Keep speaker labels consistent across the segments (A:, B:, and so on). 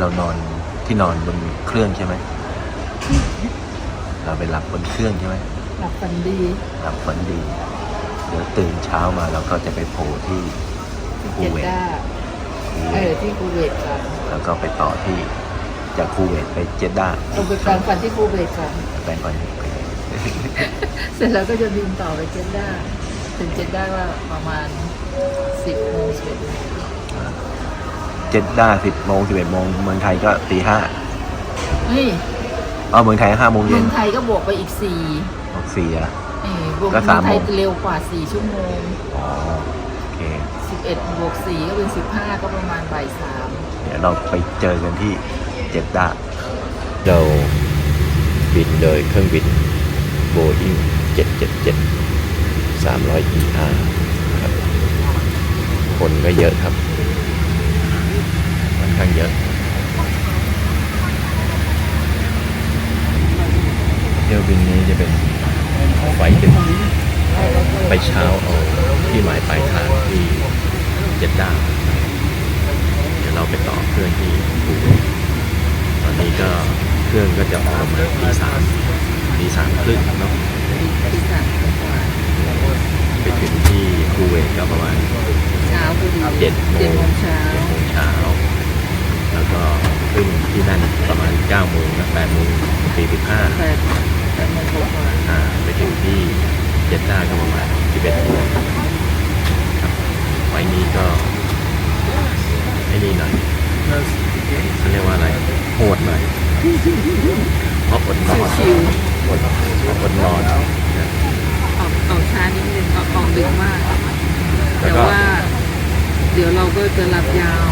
A: วันนี้เรานอนที่นอนบนเครื่องใช่ไหม เราไปหลับบนเครื่องใช่ไหม
B: หลับฝันดี
A: หลับฝันดี เดี๋ยวตื่นเช้ามาเราก็จะไปโผล่ที่คู
B: เจ็ด
A: เวต
B: ด้า
A: คูเว
B: เออ
A: ต
B: ที่คูเวตก่อน
A: แล้วก็ไปต่อที่จากคูเวตไปเจด้า
B: ลงไปกลางฝันที่คูเวตก่อน
A: แปลงก่อน
B: เสร็จแล้วก็จะบินต่อไปเจ็ดด้าถึงเจ็ดด้าว่าประมาณสิบโมงสิบเอ็ดโมง
A: เจด้าสิบโมงสิบเอ็ดโมงเมืองไทยก็ตีห้า
B: เฮ้ย
A: อ๋อเมืองไทยห้าโมง
B: เมื
A: เย็
B: อนงไทยก็บวกไปอีกสี่
A: ออกสี่อะ
B: เอ้ยบวก
A: ก็
B: เมื
A: สา
B: อ
A: ม
B: งไทย
A: โมง
B: เร็วกว่าสี่ชั่วโมง
A: อ๋อโอเค
B: สิบเอ็ดบวกสี่ก็เป็นสิบห้าก็ประมาณบ่ายสาม
A: เดี๋ยวเราไปเจอกันที่เจด้าเราบินโดยเครื่องบิน Boeing 777 300 ER ครับ คนก็เยอะครับค่อน ข้างเยอะเที่ยวบินนี้จะเป็นไฟล์ดึกไปเช้าเอาที่หมายปลายทางที่เจด้าเดี๋ยวเราไปต่อเครื่องที่คูเวตตอนนี้ก็เครื่องก็จะออกประมาณตีสามตีสามครึ่งเนาะ
B: ที่สามกว่า
A: ไปถึงที่คูเวตก็ประมาณ
B: เช้าพอดี
A: เจ็ดโม
B: เจ็ด
A: ง
B: โมงเช้า
A: แล้วก็ขึ้นที่นั่นประมาณเก้าโมงนะแปดโมงสี่สิบห้า
B: แปดแปดโมงกว่า
A: อ่าไปถึงที่เจด้าก็ประมาณสิบเอ็ดโมงครับไฟล์นี้ก็ไอ้นี่หน่อยเขาเรียกว่าอะไรโหดหน่อยเพราะอดนอน
B: ชิว
A: อดอดนอนนะ
B: ๆออกออกช้านิดนึงออกออกดึกมาก
A: แล้
B: แต่
A: วก็
B: ว่า เดี๋ยวเราก็จะหลับยาว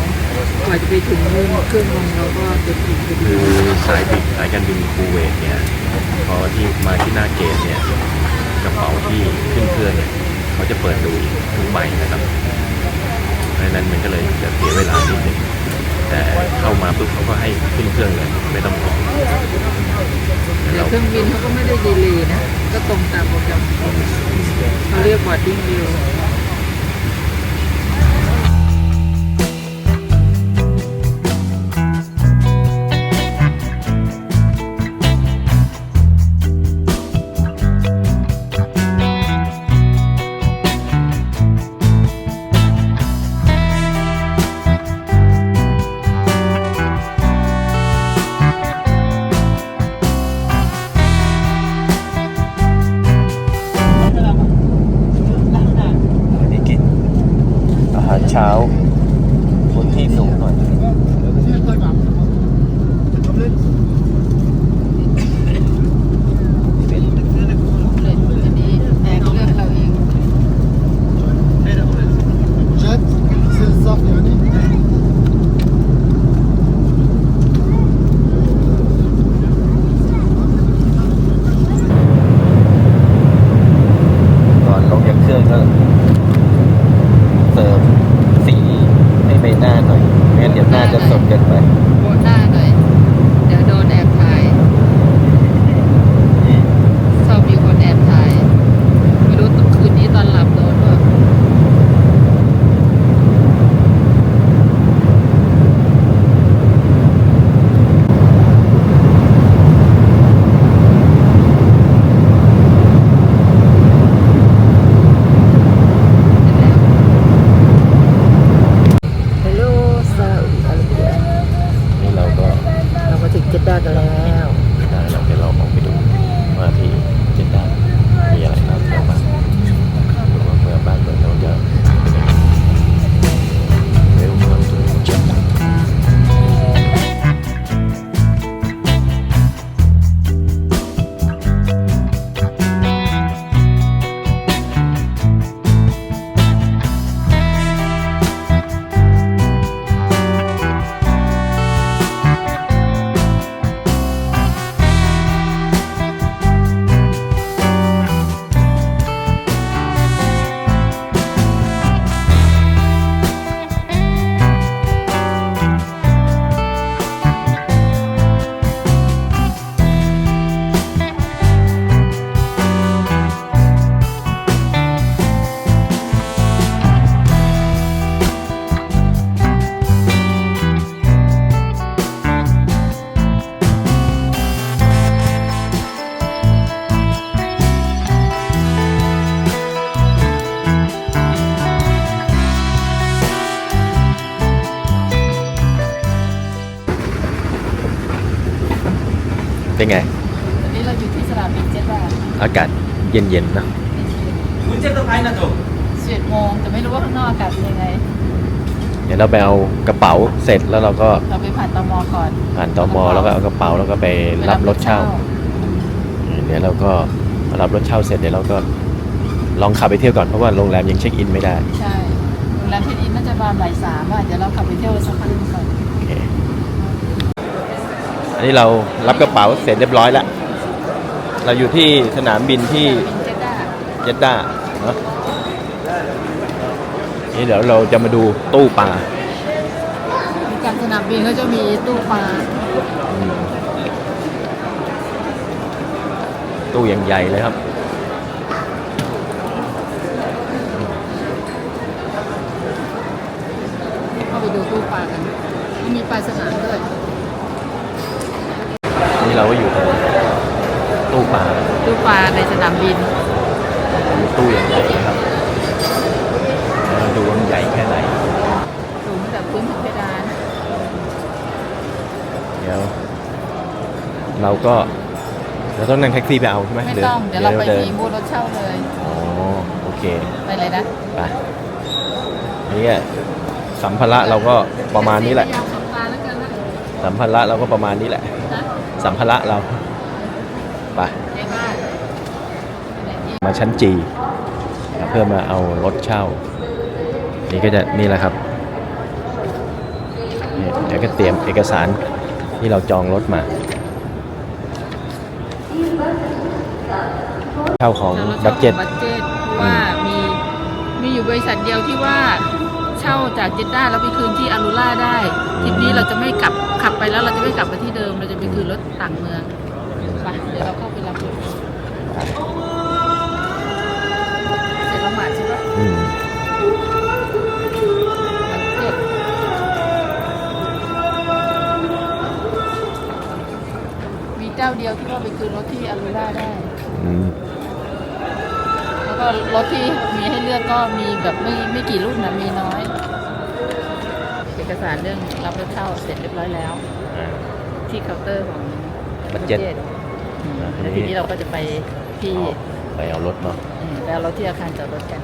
B: กว่าจะไปถึงนู่นเครื่องลงเราก็จะถึงพอดี
A: คือสายบินสายการบินคูเวตเนี่ยพอที่มาที่หน้าเกตเนี่ยกระเป๋าที่ขึ้นเครื่องเนี่ยเขาจะเปิดดูทุกใบนะครับเพราะฉะนั้นมันก็เลยจะเสียเวลานิดหนึงแต่เข้ามาปุ๊บเขาก็ให้ขึ้นเครื่องเลยไม่ต้องรอ
B: แต่
A: เรา
B: เครื่องบินเขาก็ไม่ได้ดีเลยนะ ก็ตรงตามโปรแกรมเขาเรียกบอร์ดดิ้งเร็ว
A: วั เช้า หน้าหน่อยไม่งั้นเดี๋ยวหน้าจะสดเกินไป
B: เป็
A: นไง
B: ตอนนี้เราอยู่ที่สนามบินเจ็ดดา
A: อากาศเย็นๆเนอะ
B: สิบเอ็ดโมงแต่ไม่รู้ว่าข้างนอกอากาศเป็นยังไง
A: เดี๋ยวเราไปเอากระเป๋าเสร็จแล้วเราก็
B: เราไปผ่านตมก่อน
A: ผ่านตมแล้วก็เอากระเป๋าแล้วก็ไปรับรถเช่า เดี๋ยวเราก็รับรถเช่าเสร็จเดี๋ยวเราก็ลองขับไปเที่ยวก่อนเพราะว่าโรงแรมยังเช็คอินไม่ได้
B: ใช่โรงแรมที่นี่น่าจะประมาณบ่ายสามอะเดี๋ยวเราขับไปเที่ยวสักพักหนึงก่อน
A: โอเคอันนี้เรารับกระเป๋าเสร็จเรียบร้อยแล้ว เราอยู่ที่สนามบินที่
B: บินเจ็ดดา
A: เจดด้าเนาะนี่เดี๋ยวเราจะมาดูตู้ปลา
B: กลางสนามบินก็จะมีตู้ปลา
A: ตู้อย่างใหญ่เลยครับ
B: เข้าไปดูตู้ปลากัน มีปลาสนามด้วย
A: นี่ เราก็อยู่ตรงตู้ปลา
B: ตู้ปลาในสนามบิน
A: ตู้อย่างใหญ่นะครับเรามาดูว่ามันใหญ่แค่ไหน
B: สูงจากพื้นถึงเพดาน
A: เดี๋ยว เราก็เราต้องนั่งแท็กซี่ไปเอาใช่ไหม
B: ไม่
A: หรื
B: ต้อง เดี๋ยวเราไป
A: ดิน
B: มีบูธรถเช่าเลย
A: อ๋อ โอเค
B: ไปเลยนะ
A: ไปนี่ไงสัมภาระเราก็ประมาณนี้แหละ
B: พยายามสัมภาระแล้วกันนะ
A: สัมภาระเราก็ประมาณนี้แหละ
B: นะ
A: สัมภาระเราไป
B: ในบ้านไปไหนดี
A: มาชั้นจีเพื่อมาเอารถเช่า นี่ก็จะนี่แหละครับนี่เดี๋ยวก็เตรียมเอกสารที่เราจองรถมาเช่าของบัตเจ็ต
B: บัตเจ็ตว่ามีมีอยู่บริษัทเดียวที่ว่าเช่าจากเจดด้าแล้วไปคืนที่อารูล่าได้ทริปนี้เราจะไม่กลับขับไปแล้วเราจะไม่กลับมาที่เดิม เราจะไปคืนรถต่างเมืองไปเดี๋ยวเราเข้าไปรับรถเสร็จละหมาดใช่ปะ
A: อืม
B: บัตเจ็ตมีเจ้าเดียวที่ว่าไปคืนรถที่อารูล่าได้
A: อืม
B: แล้วก็รถที่มีให้เลือกก็มีแบบไม่ไม่กี่รุ่นนะมีน้อยเอกสารเรื่องรับรถเช่าเสร็จเรียบร้อยแล้ว
A: อ่า
B: ที่เคาน์เตอร์ของ
A: Budget
B: อืม
A: อ่า
B: แล้วทีนี้เราก็จะไปที่
A: ไปเอารถเนาะ
B: อืมไปเอารถที่อาคารจอดรถกัน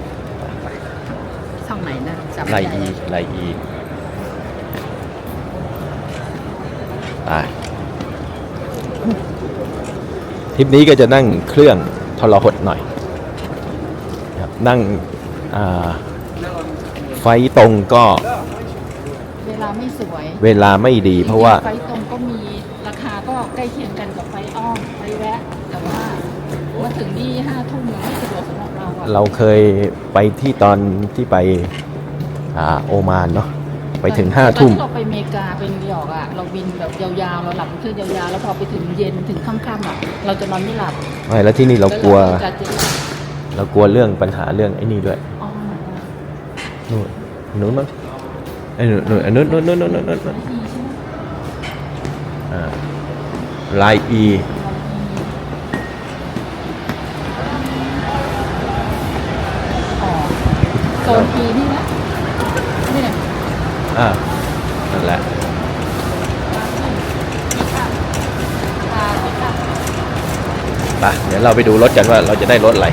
B: ช่องไหนนะจำ
A: ไล
B: ไม่ได้
A: อีไลอีไปทริปนี้ก็จะนั่งเครื่องทรหดหน่อยครับนั่งอ่าไฟตรงก็
B: เว ลาไม่สวย
A: เวลาไม่ดีเพราะว่า
B: ไฟตรงก็มีราคาก็ใกล้เคียงกันกับไฟอ้อมไฟแวะ แต่ว่ามาถึงนี่ห้าทุ่มยังไม่สะดวกสำหรับเราอะ
A: เราเคยไปที่ตอนที่ไปอ่าโอมานเนาะไปถึงห้าทุ่ม
B: ตอนที่เราไปอเมริกาเป็นนิวยอร์กอะเราบินแบบยาวๆเราหลับเครื่องยาวๆแล้วพอไปถึงเย็นถึงค่ำๆอะเราจะนอนไม่หลับ
A: ไม่แล้วที่นี่เรากลัว
B: แล้เราจะเจ็บ
A: เรากลัวเรื่องปัญหาเรื่องไอ้นี่ด้วย
B: อ๋อ
A: นู่นนู้นมั้ง ไอ้หนูหนูอันนู้นนู้นนู้นนู้นนู้นลายอี
B: โซนอีนี่นะนี่นะ
A: อ่านั่นแหละ
B: ไป
A: เดี๋ยวเราไปดูรถกันว่าเราจะได้รถอะไร